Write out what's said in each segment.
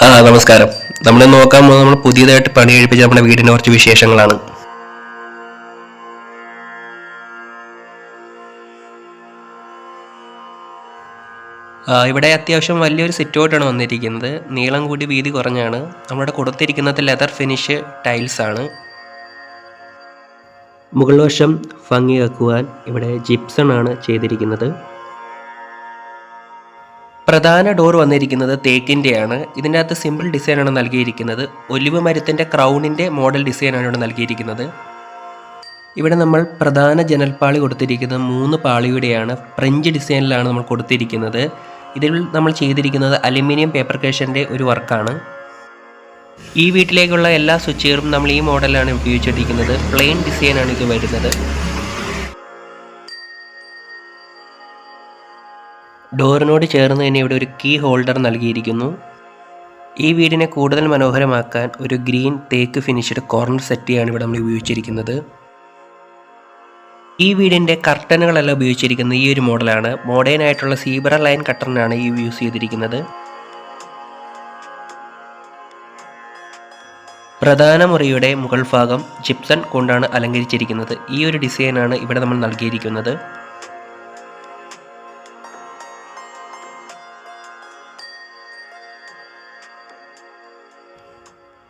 ആ നമസ്കാരം. നമ്മൾ നോക്കാൻ പോകുന്നത് നമ്മൾ പുതിയതായിട്ട് പണി കഴിപ്പിച്ച നമ്മുടെ വീടിന്റെ കുറച്ച് വിശേഷങ്ങളാണ്. ഇവിടെ അത്യാവശ്യം വലിയൊരു സിറ്റ് ഔട്ടാണ് വന്നിരിക്കുന്നത്. നീളം കൂടി വീതി കുറഞ്ഞാണ്. നമ്മുടെ കൊടുത്തിരിക്കുന്നത് ലെതർ ഫിനിഷ് ടൈൽസ് ആണ്. മുകൾ വശം ഭംഗിയാക്കുവാൻ ഇവിടെ ജിപ്സൺ ആണ് ചെയ്തിരിക്കുന്നത്. പ്രധാന ഡോർ വന്നിരിക്കുന്നത് തേക്കിന്റെയാണ് ഇതിന്റെ അകത്ത് സിമ്പിൾ ഡിസൈനാണ് നൽകിയിരിക്കുന്നത്. ഒലിവ് മരത്തിന്റെ ക്രൗണിന്റെ മോഡൽ ഡിസൈനാണ് ഇവിടെ നൽകിയിരിക്കുന്നത്. ഇവിടെ നമ്മൾ പ്രധാന ജനൽപ്പാളി കൊടുത്തിരിക്കുന്നത് മൂന്ന് പാളിയുടെയാണ്. ഫ്രഞ്ച് ഡിസൈനിലാണ് നമ്മൾ കൊടുത്തിരിക്കുന്നത്. ഇതിൽ നമ്മൾ ചെയ്തിരിക്കുന്നത് അലുമിനിയം പേപ്പർ കേഷന്റെ ഒരു വർക്കാണ് ഈ വീട്ടിലേക്കുള്ള എല്ലാ സ്വിച്ചുകളും നമ്മൾ ഈ മോഡലാണ് ഉപയോഗിച്ചിരിക്കുന്നത് പ്ലെയിൻ ഡിസൈനാണ് ഇത് വരുന്നത്. ഡോറിനോട് ചേർന്ന് തന്നെ ഇവിടെ ഒരു കീ ഹോൾഡർ നൽകിയിരിക്കുന്നു. ഈ വീടിനെ കൂടുതൽ മനോഹരമാക്കാൻ ഒരു ഗ്രീൻ തേക്ക് ഫിനിഷ്ഡ് കോർണർ സെറ്റിയാണ് ഇവിടെ നമ്മൾ ഉപയോഗിച്ചിരിക്കുന്നത്. ഈ വീടിന്റെ കർട്ടനുകളെല്ലാം ഉപയോഗിച്ചിരിക്കുന്നത് ഈ ഒരു മോഡലാണ് മോഡേൺ ആയിട്ടുള്ള സീബ്ര ലൈൻ കട്ടറിനാണ് ഈ യൂസ് ചെയ്തിരിക്കുന്നത്. പ്രധാന മുറിയുടെ മുകൾ ഭാഗം ജിപ്സൺ കൊണ്ടാണ് അലങ്കരിച്ചിരിക്കുന്നത്. ഈ ഒരു ഡിസൈനാണ് ഇവിടെ നമ്മൾ നൽകിയിരിക്കുന്നത്.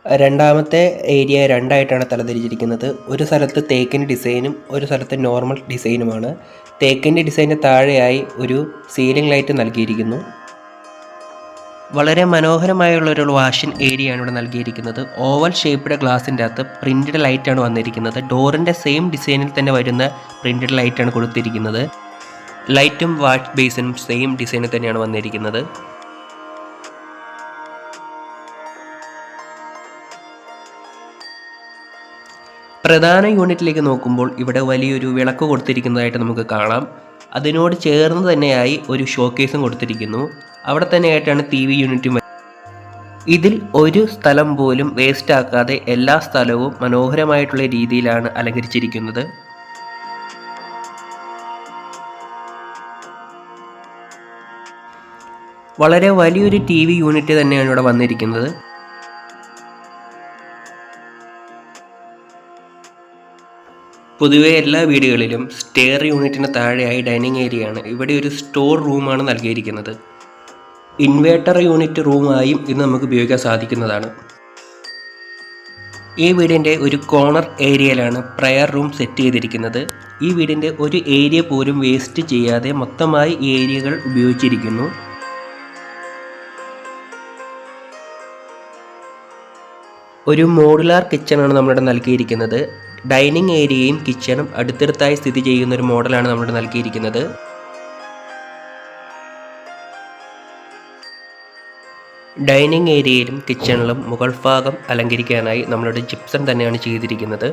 രണ്ടാമത്തെ ഏരിയ രണ്ടായിട്ടാണ് തലതിരിച്ചിരിക്കുന്നത്. ഒരു സ്ഥലത്ത് തേക്കിന്റെ ഡിസൈനും ഒരു സ്ഥലത്ത് നോർമൽ ഡിസൈനുമാണ്. തേക്കിന്റെ ഡിസൈന് താഴെയായി ഒരു സീലിംഗ് ലൈറ്റ് നൽകിയിരിക്കുന്നു. വളരെ മനോഹരമായുള്ള ഒരു വാഷിൻ ഏരിയയാണ് ഇവിടെ നൽകിയിരിക്കുന്നത്. ഓവൽ ഷേപ്പ്ഡ് ഗ്ലാസിന്റെ അകത്ത് പ്രിന്റഡ് ലൈറ്റാണ് വന്നിരിക്കുന്നത്. ഡോറിന്റെ സെയിം ഡിസൈനിൽ തന്നെ വരുന്ന പ്രിന്റഡ് ലൈറ്റാണ് കൊടുത്തിരിക്കുന്നത്. ലൈറ്റും വാഷ് ബേസിനും സെയിം ഡിസൈനിൽ തന്നെയാണ് വന്നിരിക്കുന്നത്. പ്രധാന യൂണിറ്റിലേക്ക് നോക്കുമ്പോൾ ഇവിടെ വലിയൊരു വിളക്ക് കൊടുത്തിരിക്കുന്നതായിട്ട് നമുക്ക് കാണാം. അതിനോട് ചേർന്ന് തന്നെയായി ഒരു ഷോക്കേസും കൊടുത്തിരിക്കുന്നു. അവിടെ തന്നെയായിട്ടാണ് ടി വി യൂണിറ്റും ഇതിൽ ഒരു സ്ഥലം പോലും വേസ്റ്റ് ആക്കാതെ എല്ലാ സ്ഥലവും മനോഹരമായിട്ടുള്ള രീതിയിലാണ് അലങ്കരിച്ചിരിക്കുന്നത്. വളരെ വലിയൊരു ടി വി യൂണിറ്റ് തന്നെയാണ് ഇവിടെ വന്നിരിക്കുന്നത്. പൊതുവെ എല്ലാ വീടുകളിലും സ്റ്റെയർ യൂണിറ്റിന് താഴെയായി ഡൈനിങ് ഏരിയയാണ് ഇവിടെ ഒരു സ്റ്റോർ റൂമാണ് നൽകിയിരിക്കുന്നത്. ഇൻവേർട്ടർ യൂണിറ്റ് റൂമായും ഇത് നമുക്ക് ഉപയോഗിക്കാൻ സാധിക്കുന്നതാണ്. ഈ വീടിന്റെ ഒരു കോർണർ ഏരിയയിലാണ് പ്രയർ റൂം സെറ്റ് ചെയ്തിരിക്കുന്നത്. ഈ വീടിന്റെ ഒരു ഏരിയ പോലും വേസ്റ്റ് ചെയ്യാതെ മൊത്തമായി ഏരിയകൾ ഉപയോഗിച്ചിരിക്കുന്നു. ഒരു മോഡുലാർ കിച്ചണാണ് നമ്മളിവിടെ നൽകിയിരിക്കുന്നത്. ഡൈനിങ് ഏരിയയും കിച്ചണും അടുത്തടുത്തായി സ്ഥിതി ചെയ്യുന്ന ഒരു മോഡലാണ് നമ്മൾ നൽകിയിരിക്കുന്നത്. ഡൈനിങ് ഏരിയയിലും കിച്ചണിലും മുകൾ ഭാഗം അലങ്കരിക്കാനായി നമ്മളുടെ ജിപ്സൺ തന്നെയാണ് ചെയ്തിരിക്കുന്നത്.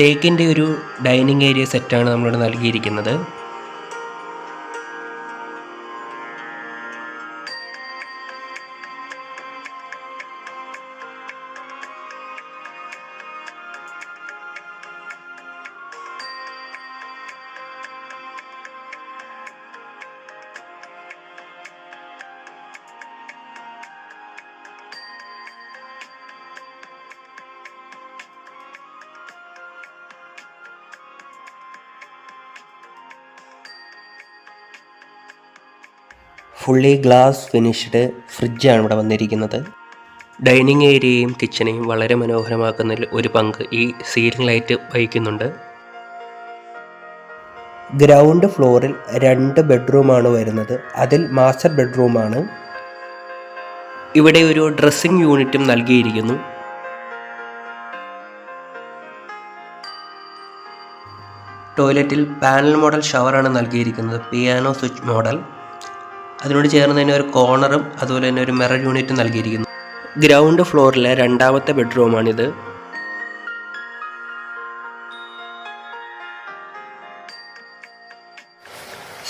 തേക്കിന്റെ ഒരു ഡൈനിങ് ഏരിയ സെറ്റാണ് നമ്മളിവിടെ നൽകിയിരിക്കുന്നത്. ഫുള്ളി ഗ്ലാസ് ഫിനിഷ്ഡ് ഫ്രിഡ്ജാണ് ഇവിടെ വന്നിരിക്കുന്നത്. ഡൈനിങ് ഏരിയയും കിച്ചണേയും വളരെ മനോഹരമാക്കുന്നതിൽ ഒരു പങ്ക് ഈ സീലിംഗ് ലൈറ്റ് വഹിക്കുന്നുണ്ട്. ഗ്രൗണ്ട് ഫ്ലോറിൽ രണ്ട് ബെഡ്റൂമാണ് വരുന്നത്. അതിൽ മാസ്റ്റർ ബെഡ്റൂമാണ്. ഇവിടെ ഒരു ഡ്രസ്സിംഗ് യൂണിറ്റും നൽകിയിരിക്കുന്നു. ടോയ്ലറ്റിൽ പാനൽ മോഡൽ ഷവറാണ് നൽകിയിരിക്കുന്നത്. Piano switch model. അതിനോട് ചേർന്ന് തന്നെ ഒരു കോർണറും അതുപോലെ തന്നെ ഒരു മിറർ യൂണിറ്റും നൽകിയിരിക്കുന്നു. ഗ്രൗണ്ട് ഫ്ലോറിലെ രണ്ടാമത്തെ ബെഡ്റൂമാണിത്.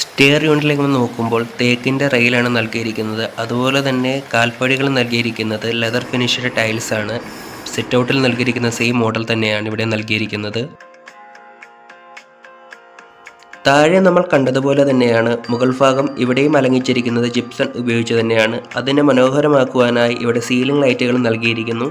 സ്റ്റെയർ യൂണിറ്റിലേക്ക് നോക്കുമ്പോൾ തേക്കിന്റെ റെയിലാണ് നൽകിയിരിക്കുന്നത്. അതുപോലെ തന്നെ കാൽപ്പടികൾ നൽകിയിരിക്കുന്നത് ലെതർ ഫിനിഷ്ഡ് ടൈൽസ് ആണ് സിറ്റ് ഔട്ടിൽ നൽകിയിരിക്കുന്ന സെയിം മോഡൽ തന്നെയാണ് ഇവിടെ നൽകിയിരിക്കുന്നത്. താഴെ നമ്മൾ കണ്ടതുപോലെ തന്നെയാണ് മുകൾ ഭാഗം ഇവിടെയും അലങ്ങിച്ചിരിക്കുന്നത് ജിപ്സൺ ഉപയോഗിച്ച് തന്നെയാണ്. അതിനെ മനോഹരമാക്കുവാനായി ഇവിടെ സീലിംഗ് ലൈറ്റുകൾ നൽകിയിരിക്കുന്നു.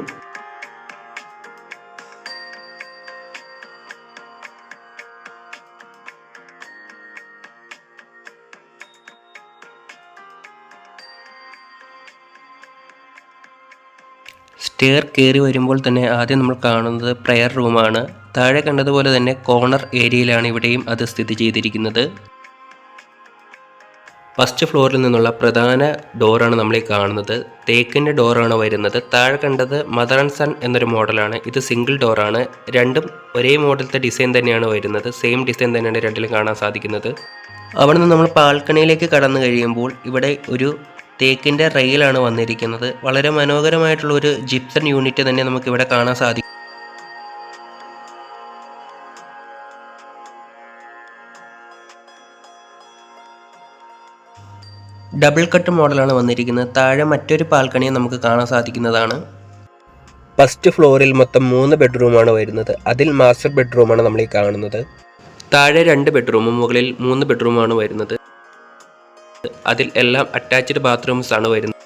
സ്റ്റെയർ കയറി വരുമ്പോൾ തന്നെ ആദ്യം നമ്മൾ കാണുന്നത് പ്രെയർ റൂമാണ് താഴെ കണ്ടതുപോലെ തന്നെ കോർണർ ഏരിയയിലാണ് ഇവിടെയും അത് സ്ഥിതി ചെയ്തിരിക്കുന്നത്. ഫസ്റ്റ് ഫ്ലോറിൽ നിന്നുള്ള പ്രധാന ഡോറാണ് നമ്മൾ ഈ കാണുന്നത്. തേക്കിന്റെ ഡോറാണ് വരുന്നത്. താഴെ കണ്ടത് മദർ ആൻഡ് സൺ എന്നൊരു മോഡലാണ്. ഇത് സിംഗിൾ ഡോറാണ്. രണ്ടും ഒരേ മോഡലത്തെ ഡിസൈൻ തന്നെയാണ് വരുന്നത്. സെയിം ഡിസൈൻ തന്നെയാണ് രണ്ടിലും കാണാൻ സാധിക്കുന്നത്. അവിടെ നിന്ന് നമ്മൾ പാൽക്കണിയിലേക്ക് കടന്നു കഴിയുമ്പോൾ ഇവിടെ ഒരു തേക്കിന്റെ റെയിലാണ് വന്നിരിക്കുന്നത്. വളരെ മനോഹരമായിട്ടുള്ള ഒരു ജിപ്സൺ യൂണിറ്റ് തന്നെ നമുക്ക് ഇവിടെ കാണാൻ സാധിക്കും. ഡബിൾ കട്ട് മോഡലാണ് വന്നിരിക്കുന്നത്. താഴെ മറ്റൊരു പാൽക്കണിയും നമുക്ക് കാണാൻ സാധിക്കുന്നതാണ്. ഫസ്റ്റ് ഫ്ലോറിൽ മൊത്തം മൂന്ന് ബെഡ്റൂമാണ് വരുന്നത്. അതിൽ മാസ്റ്റർ ബെഡ്റൂമാണ് നമ്മൾ ഈ കാണുന്നത്. താഴെ രണ്ട് ബെഡ്റൂമും മുകളിൽ മൂന്ന് ബെഡ്റൂമാണ് വരുന്നത്. അതിൽ എല്ലാം അറ്റാച്ച്ഡ് ബാത്റൂംസ് ആണ് വരുന്നത്.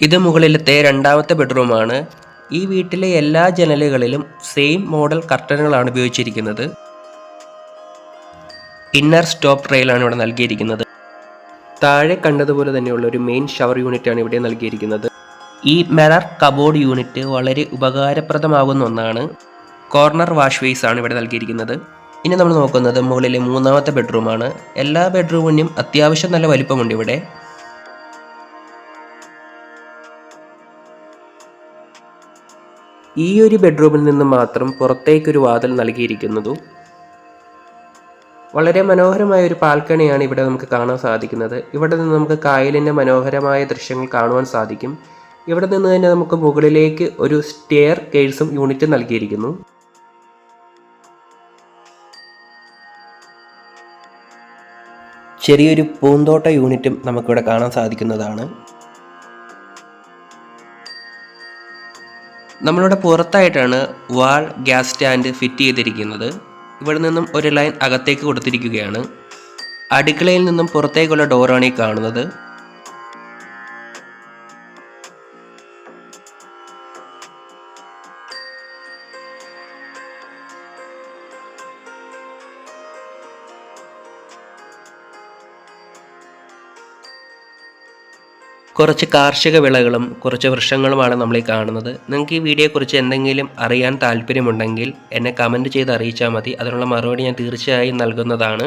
ഇത് മുകളിലത്തെ രണ്ടാമത്തെ ബെഡ്റൂമാണ് ഈ വീട്ടിലെ എല്ലാ ജനലുകളിലും സെയിം മോഡൽ കർട്ടനുകളാണ് ഉപയോഗിച്ചിരിക്കുന്നത്. ഇന്നർ സ്റ്റോപ്പ് ട്രെയിലാണ് ഇവിടെ നൽകിയിരിക്കുന്നത്. താഴെ കണ്ടതുപോലെ തന്നെയുള്ള ഒരു മെയിൻ ഷവർ യൂണിറ്റ് ആണ് ഇവിടെ നൽകിയിരിക്കുന്നത്. ഈ മെറർ കബോർഡ് യൂണിറ്റ് വളരെ ഉപകാരപ്രദമാകുന്ന ഒന്നാണ്. കോർണർ വാഷ് വേസ് ആണ് ഇവിടെ നൽകിയിരിക്കുന്നത്. ഇനി നമ്മൾ നോക്കുന്നത് മുകളിലെ മൂന്നാമത്തെ ബെഡ്റൂമാണ് എല്ലാ ബെഡ്റൂമിനും അത്യാവശ്യം നല്ല വലിപ്പമുണ്ട് ഇവിടെ. ഈ ഒരു ബെഡ്റൂമിൽ നിന്ന് മാത്രം പുറത്തേക്കൊരു വാതിൽ നൽകിയിരിക്കുന്നതും വളരെ മനോഹരമായ ഒരു പാൽക്കണിയാണ് ഇവിടെ നമുക്ക് കാണാൻ സാധിക്കുന്നത്. ഇവിടെ നിന്ന് നമുക്ക് കായലിന്റെ മനോഹരമായ ദൃശ്യങ്ങൾ കാണുവാൻ സാധിക്കും. ഇവിടെ നിന്ന് തന്നെ നമുക്ക് മുകളിലേക്ക് ഒരു സ്റ്റെയർ കേഴ്സും യൂണിറ്റ് നൽകിയിരിക്കുന്നു. ചെറിയൊരു പൂന്തോട്ട യൂണിറ്റും നമുക്കിവിടെ കാണാൻ സാധിക്കുന്നതാണ്. നമ്മളിവിടെ പുറത്തായിട്ടാണ് വാൾ ഗ്യാസ് സ്റ്റാൻഡ് ഫിറ്റ് ചെയ്തിരിക്കുന്നത്. ഇവിടെ നിന്നും ഒരു ലൈൻ അകത്തേക്ക് കൊടുത്തിരിക്കുകയാണ്. അടുക്കളയിൽ നിന്നും പുറത്തേക്കുള്ള ഡോറാണ് ഈ കാണുന്നത്. കുറച്ച് കാർഷിക വിളകളും കുറച്ച് വൃക്ഷങ്ങളുമാണ് നമ്മൾ ഈ കാണുന്നത്. നിങ്ങൾക്ക് ഈ വീഡിയോയെക്കുറിച്ച് എന്തെങ്കിലും അറിയാൻ താല്പര്യമുണ്ടെങ്കിൽ എന്നെ കമന്റ് ചെയ്ത് അറിയിച്ചാൽ മതി. അതിനുള്ള മറുപടി ഞാൻ തീർച്ചയായും നൽകുന്നതാണ്.